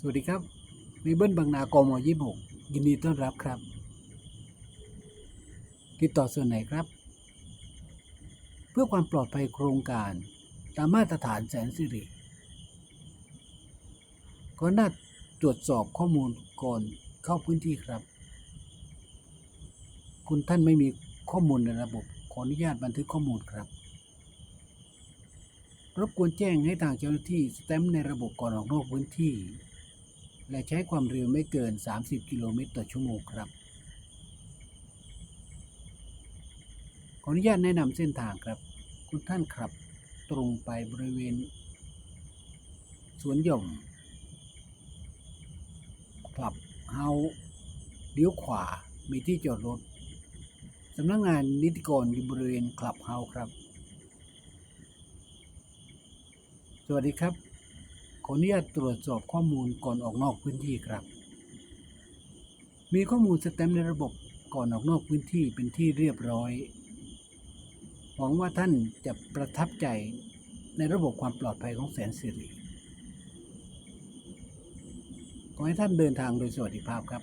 สวัสดีครับวีเบิลบางนากมยี่หกยินดีต้อนรับครับ ติดต่อส่วนไหนครับ เพื่อความปลอดภัยโครงการตามมาตรฐานแสนสิริก็น่าตรวจสอบข้อมูลก่อนเข้าพื้นที่ครับ คุณท่านไม่มีข้อมูลในระบบขออนุญาตบันทึกข้อมูลครับ รบกวนแจ้งให้ทางเจ้าหน้าที่สแตมป์ในระบบก่อนออกนอกพื้นที่ และใช้ความเร็วไม่เกิน 30 กิโลเมตรต่อชั่วโมงครับ ขออนุญาตแนะนำเส้นทางครับ คุณท่านขับตรงไปบริเวณ สวนหย่อมคลับเฮาเลี้ยวขวา มีที่จอดรถสำนักงงานนิติกรอยู่บริเวณคลับเฮาครับ สวัสดีครับ ขออนุญาตตรวจสอบข้อมูลก่อนออกนอกพื้นที่ครับ มีข้อมูลสแตมป์ในระบบก่อนออกนอกพื้นที่เป็นที่เรียบร้อย หวังว่าท่านจะประทับใจในระบบความปลอดภัยของแสนสิริขอให้ท่านเดินทางโดยสวัสดิภาพครับ